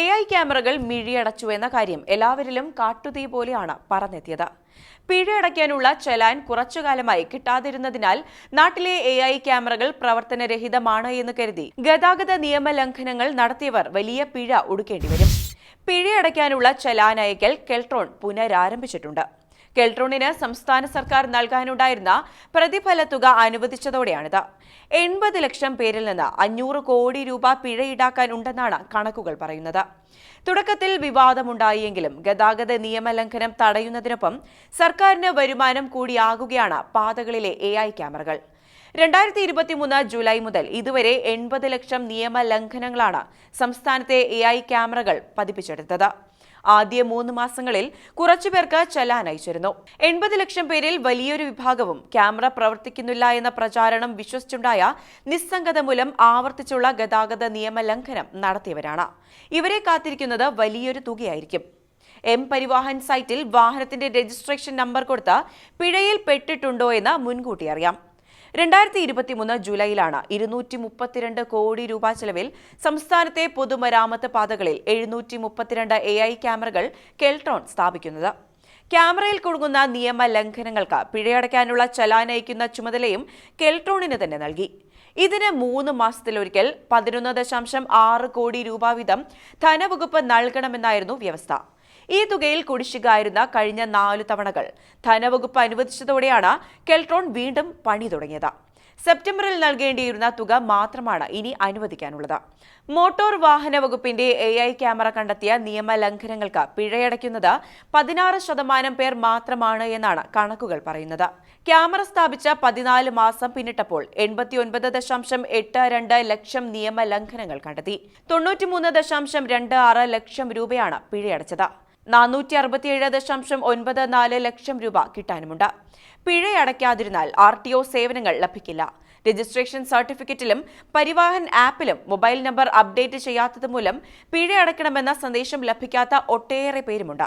A I ക്യാമറകൾ മിഴിയടച്ചു എന്ന കാര്യം എല്ലാവരിലും കാട്ടുതീ പോലെയാണ് പറഞ്ഞെത്തിയത് പിഴയടയ്ക്കാനുള്ള ചലാൻ കുറച്ചുകാലമായി കിട്ടാതിരുന്നതിനാൽ നാട്ടിലെ എ ഐ ക്യാമറകൾ പ്രവർത്തനരഹിതമാണ് എന്ന് കരുതി ഗതാഗത നിയമ ലംഘനങ്ങൾ നടത്തിയവർ വലിയ പിഴ ഒടുക്കേണ്ടി വരും. പിഴയടയ്ക്കാനുള്ള ചലാൻ അയക്കൽ കെൽട്രോൺ പുനരാരംഭിച്ചിട്ടുണ്ട്. കെൽട്രോണിന് സംസ്ഥാന സർക്കാർ നൽകാനുണ്ടായിരുന്ന പ്രതിഫല തുക അനുവദിച്ചതോടെയാണിത്. എൺപത് ലക്ഷം പേരിൽ നിന്ന് അഞ്ഞൂറ് കോടി രൂപ പിഴ ഈടാക്കാൻ ഉണ്ടെന്നാണ് കണക്കുകൾ പറയുന്നത്. തുടക്കത്തിൽ വിവാദമുണ്ടായെങ്കിലും ഗതാഗത നിയമലംഘനം തടയുന്നതിനൊപ്പം സർക്കാരിന് വരുമാനം കൂടിയാകുകയാണ് പാതകളിലെ എ ഐ ക്യാമറകൾ. രണ്ടായിരത്തി ഇരുപത്തിമൂന്ന് ജൂലൈ മുതൽ ഇതുവരെ എൺപത് ലക്ഷം നിയമ ലംഘനങ്ങളാണ് സംസ്ഥാനത്തെ എ ഐ ക്യാമറകൾ പതിപ്പിച്ചെടുത്തത്. ആദ്യ മൂന്ന് മാസങ്ങളിൽ കുറച്ചുപേർക്ക് ചലാൻ അയച്ചിരുന്നു എൺപത് ലക്ഷം പേരിൽ വലിയൊരു വിഭാഗവും ക്യാമറ പ്രവർത്തിക്കുന്നില്ല എന്ന പ്രചാരണം വിശ്വസിച്ചുണ്ടായ നിസ്സംഗത മൂലം ആവർത്തിച്ചുള്ള ഗതാഗത നിയമ ലംഘനം നടത്തിയവരാണ്. ഇവരെ കാത്തിരിക്കുന്നത് വലിയൊരു തുകയായിരിക്കും. എം പരിവാഹൻ സൈറ്റിൽ വാഹനത്തിന്റെ രജിസ്ട്രേഷൻ നമ്പർ കൊടുത്ത് പിഴയിൽ പെട്ടിട്ടുണ്ടോ എന്ന് മുൻകൂട്ടി അറിയാം. രണ്ടായിരത്തി ഇരുപത്തിമൂന്ന് ജൂലൈയിലാണ് ഇരുന്നൂറ്റി മുപ്പത്തിരണ്ട് കോടി രൂപ ചെലവിൽ സംസ്ഥാനത്തെ പൊതുമരാമത്ത് പാതകളിൽ എഴുന്നൂറ്റി മുപ്പത്തിരണ്ട് എ ഐ ക്യാമറകൾ കെൽട്രോൺ സ്ഥാപിക്കുന്നത്. ക്യാമറയിൽ കുടുങ്ങുന്ന നിയമ ലംഘനങ്ങൾക്ക് പിഴയടയ്ക്കാനുള്ള ചലാനയിക്കുന്ന ചുമതലയും കെൽട്രോണിന് തന്നെ നൽകി. ഇതിന് മൂന്ന് മാസത്തിലൊരിക്കൽ പതിനൊന്ന് ദശാംശം ആറ് കോടി രൂപ വീതം ധനവകുപ്പ് നൽകണമെന്നായിരുന്നു വ്യവസ്ഥ. ഈ തുകയിൽ കുടിശ്ശികായിരുന്ന കഴിഞ്ഞ നാല് തവണകൾ. ധനവകുപ്പ് അനുവദിച്ചതോടെയാണ് കെൽട്രോൺ വീണ്ടും പണി തുടങ്ങിയത്. സെപ്റ്റംബറിൽ നൽകേണ്ടിയിരുന്ന തുക മാത്രമാണ് ഇനി അനുവദിക്കാനുള്ളത്. മോട്ടോർ വാഹന വകുപ്പിന്റെ എ ഐ ക്യാമറ കണ്ടെത്തിയ നിയമലംഘനങ്ങൾക്ക് പിഴയടയ്ക്കുന്നത് പതിനാറ് ശതമാനം പേർ മാത്രമാണ് എന്നാണ് കണക്കുകൾ പറയുന്നത്. ക്യാമറ സ്ഥാപിച്ച പതിനാല് മാസം പിന്നിട്ടപ്പോൾ എൺപത്തിയൊൻപത് ദശാംശം എട്ട് രണ്ട് ലക്ഷം നിയമലംഘനങ്ങൾ കണ്ടെത്തി. തൊണ്ണൂറ്റിമൂന്ന് ദശാംശം രണ്ട് ആറ് ലക്ഷം രൂപയാണ് പിഴയടച്ചത്. നാനൂറ്റി അറുപത്തിയേഴ് ദശാംശം ഒൻപത് നാല് ലക്ഷം രൂപ കിട്ടാനുമുണ്ട്. പിഴയടയ്ക്കാതിരുന്നാൽ ആർ ടി ഒ സേവനങ്ങൾ ലഭിക്കില്ല. രജിസ്ട്രേഷൻ സർട്ടിഫിക്കറ്റിലും പരിവാഹൻ ആപ്പിലും മൊബൈൽ നമ്പർ അപ്ഡേറ്റ് ചെയ്യാത്തത് മൂലം പിഴയടയ്ക്കണമെന്ന സന്ദേശം ലഭിക്കാത്ത ഒട്ടേറെ പേരുമുണ്ട്.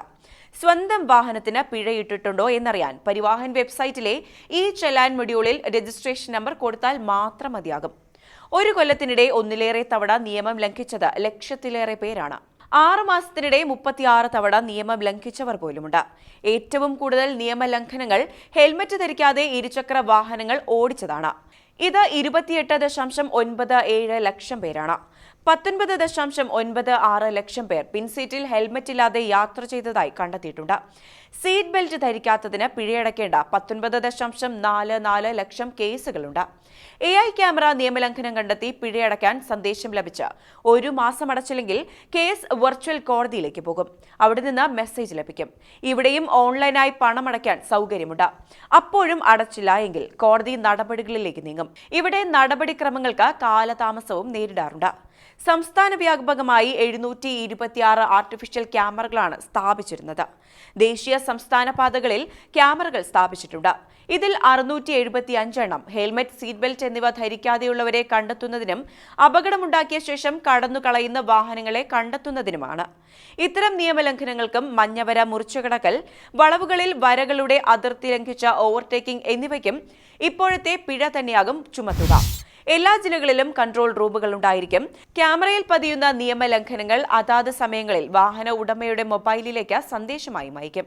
സ്വന്തം വാഹനത്തിന് പിഴയിട്ടിട്ടുണ്ടോ എന്നറിയാൻ പരിവാഹൻ വെബ്സൈറ്റിലെ ഈ ചെലാൻ മൊഡ്യൂളിൽ രജിസ്ട്രേഷൻ നമ്പർ കൊടുത്താൽ മാത്രം മതിയാകും. ഒരു കൊല്ലത്തിനിടെ ഒന്നിലേറെ തവണ നിയമം ലംഘിച്ചത് ലക്ഷത്തിലേറെ പേരാണ്. ആറ് മാസത്തിനിടെ മുപ്പത്തിയാറ് തവണ നിയമം ലംഘിച്ചവർ പോലുമുണ്ട്. ഏറ്റവും കൂടുതൽ നിയമലംഘനങ്ങൾ ഹെൽമറ്റ് ധരിക്കാതെ ഇരുചക്ര വാഹനങ്ങൾ ഓടിച്ചതാണ്. ഇത് ഇരുപത്തിയെട്ട് ദശാംശം ഒൻപത് ഏഴ് ലക്ഷം പേരാണ്. പത്തൊൻപത് ദശാംശം ഒൻപത് ആറ് ലക്ഷം പേർ പിൻസീറ്റിൽ ഹെൽമറ്റ് ഇല്ലാതെ യാത്ര ചെയ്തതായി കണ്ടെത്തിയിട്ടുണ്ട്. സീറ്റ് ബെൽറ്റ് ധരിക്കാത്തതിന് പിഴയടക്കേണ്ട പത്തൊൻപത് ദശാംശം നാല് നാല് ലക്ഷം കേസുകളുണ്ട്. എ ഐ ക്യാമറ നിയമലംഘനം കണ്ടെത്തി പിഴയടക്കാൻ സന്ദേശം ലഭിച്ച ഒരു മാസം അടച്ചില്ലെങ്കിൽ കേസ് വെർച്വൽ കോടതിയിലേക്ക് പോകും. അവിടെ നിന്ന് മെസ്സേജ് ലഭിക്കും. ഇവിടെയും ഓൺലൈനായി പണമടയ്ക്കാൻ സൗകര്യമുണ്ട്. അപ്പോഴും അടച്ചില്ല എങ്കിൽ കോടതി നടപടികളിലേക്ക് നീങ്ങും. ഇവിടെ നടപടിക്രമങ്ങൾക്ക് കാലതാമസവും നേരിടാറുണ്ട്. സംസ്ഥാന വ്യാപകമായി എഴുന്നൂറ്റി ഇരുപത്തിയാറ് ആർട്ടിഫിഷ്യൽ ക്യാമറകളാണ് സ്ഥാപിച്ചിരുന്നത്. ദേശീയ സംസ്ഥാന പാതകളിൽ ക്യാമറകൾ സ്ഥാപിച്ചിട്ടുണ്ട്. ഇതിൽ അറുന്നൂറ്റി എഴുപത്തി അഞ്ചെണ്ണം ഹെൽമെറ്റ് സീറ്റ് ബെൽറ്റ് എന്നിവ ധരിക്കാതെയുള്ളവരെ കണ്ടെത്തുന്നതിനും അപകടമുണ്ടാക്കിയ ശേഷം കടന്നു കളയുന്ന വാഹനങ്ങളെ കണ്ടെത്തുന്നതിനുമാണ്. ഇത്തരം നിയമലംഘനങ്ങൾക്കും മഞ്ഞവര മുറിച്ചുകടക്കൽ വളവുകളിൽ വരകളുടെ അതിർത്തി ലംഘിച്ച ഓവർടേക്കിംഗ് എന്നിവയ്ക്കും ഇപ്പോഴത്തെ പിഴ തന്നെയാകും ചുമത്തുക. എല്ലാ ജില്ലകളിലും കൺട്രോൾ റൂമുകൾ ഉണ്ടായിരിക്കും. ക്യാമറയിൽ പതിയുന്ന നിയമലംഘനങ്ങൾ അതാത് സമയങ്ങളിൽ വാഹന ഉടമയുടെ മൊബൈലിലേക്ക് സന്ദേശമായി അയക്കും